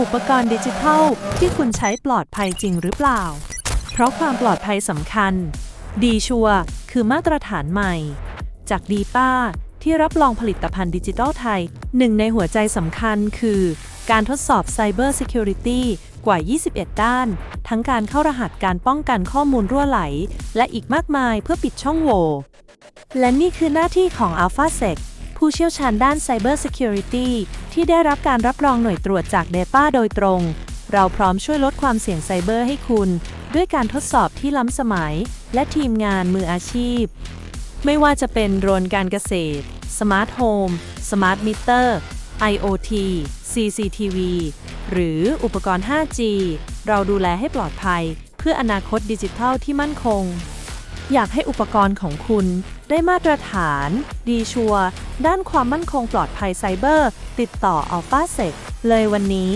อุปกรณ์ดิจิทัลที่คุณใช้ปลอดภัยจริงหรือเปล่า เพราะความปลอดภัยสำคัญ ดีชัวคือมาตรฐานใหม่ จากดีป้าที่รับรองผลิตภัณฑ์ดิจิทัลไทย หนึ่งในหัวใจสำคัญคือ การทดสอบ Cyber Security กว่า 21 ด้าน ทั้งการเข้ารหัสการป้องกันข้อมูลรั่วไหล และอีกมากมายเพื่อปิดช่องโหว่ และนี่คือหน้าที่ของ AlphaSec ผู้เชี่ยวชาญด้าน Cyber Security ที่ได้รับการรับรองหน่วยตรวจจาก DAPA โดยตรง เราพร้อมช่วยลดความเสี่ยงไซเบอร์ให้คุณ ด้วยการทดสอบที่ล้ำสมัย และทีมงานมืออาชีพ ไม่ว่าจะเป็นโดรนการเกษตร สมาร์ทโฮม สมาร์ทมิเตอร์ IoT CCTV หรืออุปกรณ์ 5G เราดูแลให้ปลอดภัย เพื่ออนาคตดิจิทัลที่มั่นคง อยากให้อุปกรณ์ของคุณได้มาตรฐาน ดีชัวด้านความมั่นคงปลอดภัยไซเบอร์ ติดต่อ AlphaSec เลยวันนี้